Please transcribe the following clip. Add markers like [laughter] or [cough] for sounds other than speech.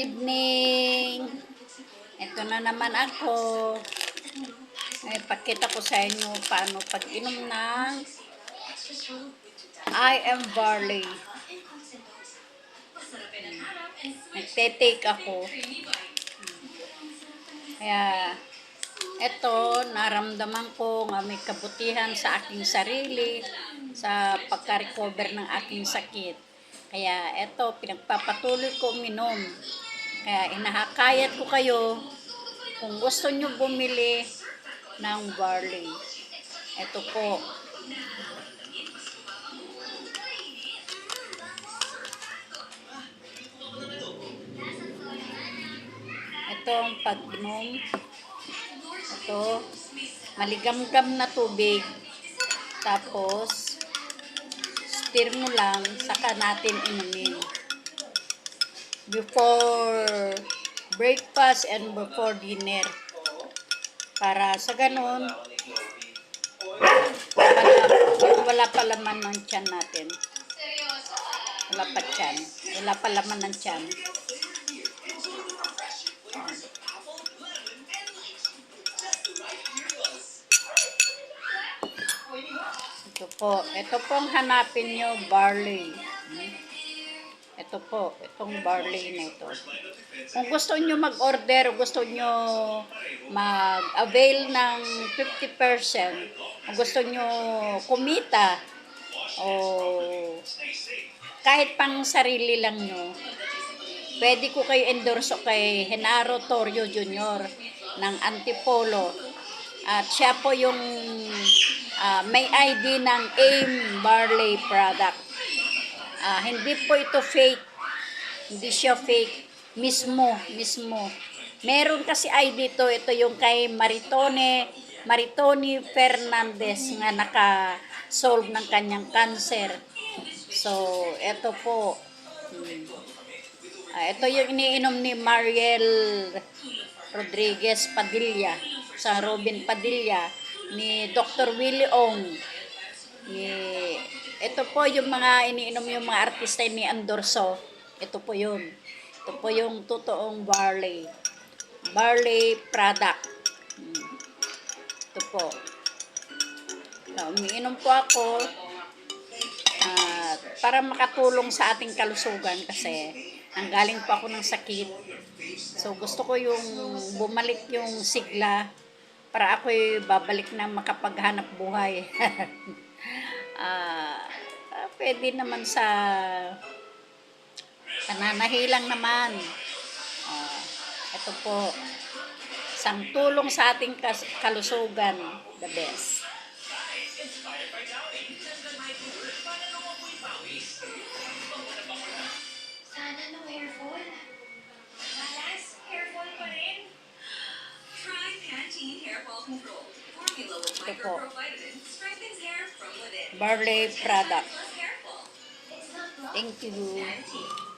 evening. Ito na naman ako. Ay, pakita ko sa inyo paano pag-inom ng I am barley. Nagte-take ako. Kaya, ito, naramdaman ko nga may kabutihan sa aking sarili sa pagka-recover ng aking sakit. Kaya, ito, pinagpapatuloy ko uminom. Kaya, inahakayat ko kayo kung gusto nyo bumili ng barley. Ito po. Ito ang pag-inom. Ito, maligamgam na tubig. Tapos, stir mo lang, saka natin inumin. Before breakfast and before dinner. Para sa ganun, wala, wala pa laman ng tiyan natin. Wala pa tiyan. Wala pa laman ng tiyan. Ito po. Ito po ang hanapin nyo, barley. Hmm. Ito po, itong barley na ito. Kung gusto nyo mag-order, gusto nyo mag-avail ng 50%, kung gusto nyo kumita, o kahit pang sarili lang nyo, pwede ko kayo endorso kay Henaro Torrio Jr. ng Antipolo. At siya po yung ah, may ID ng AIM Barley product. Ah, hindi po ito fake. Hindi siya fake. Mismo, mismo. Meron kasi ID to. Ito yung kay Maritone, Maritoni Fernandez nga naka-solve ng kanyang cancer. So, ito po. Hmm. Ah, ito yung iniinom ni Mariel Rodriguez Padilla sa Robin Padilla ni Dr. Willie Ong ito po yung mga iniinom yung mga artista ni Andorso. Ito po yun. Ito po yung totoong barley. Barley product. Ito po. So, umiinom po ako at para makatulong sa ating kalusugan kasi nanggaling pa ako ng sakit. So gusto ko yung bumalik yung sigla para ako'y babalik na makapaghanap buhay [laughs] Ah, ah, pwede naman sa pananahilang naman. Ah, ito po, isang tulong sa ating kalusugan, the best. Sana no hair fall. Malas, hair fall pa rin. Try Pantene Hair Fall Control. Formula with Ito po. microprovitamin strengthens hair. Barley product. Thank you.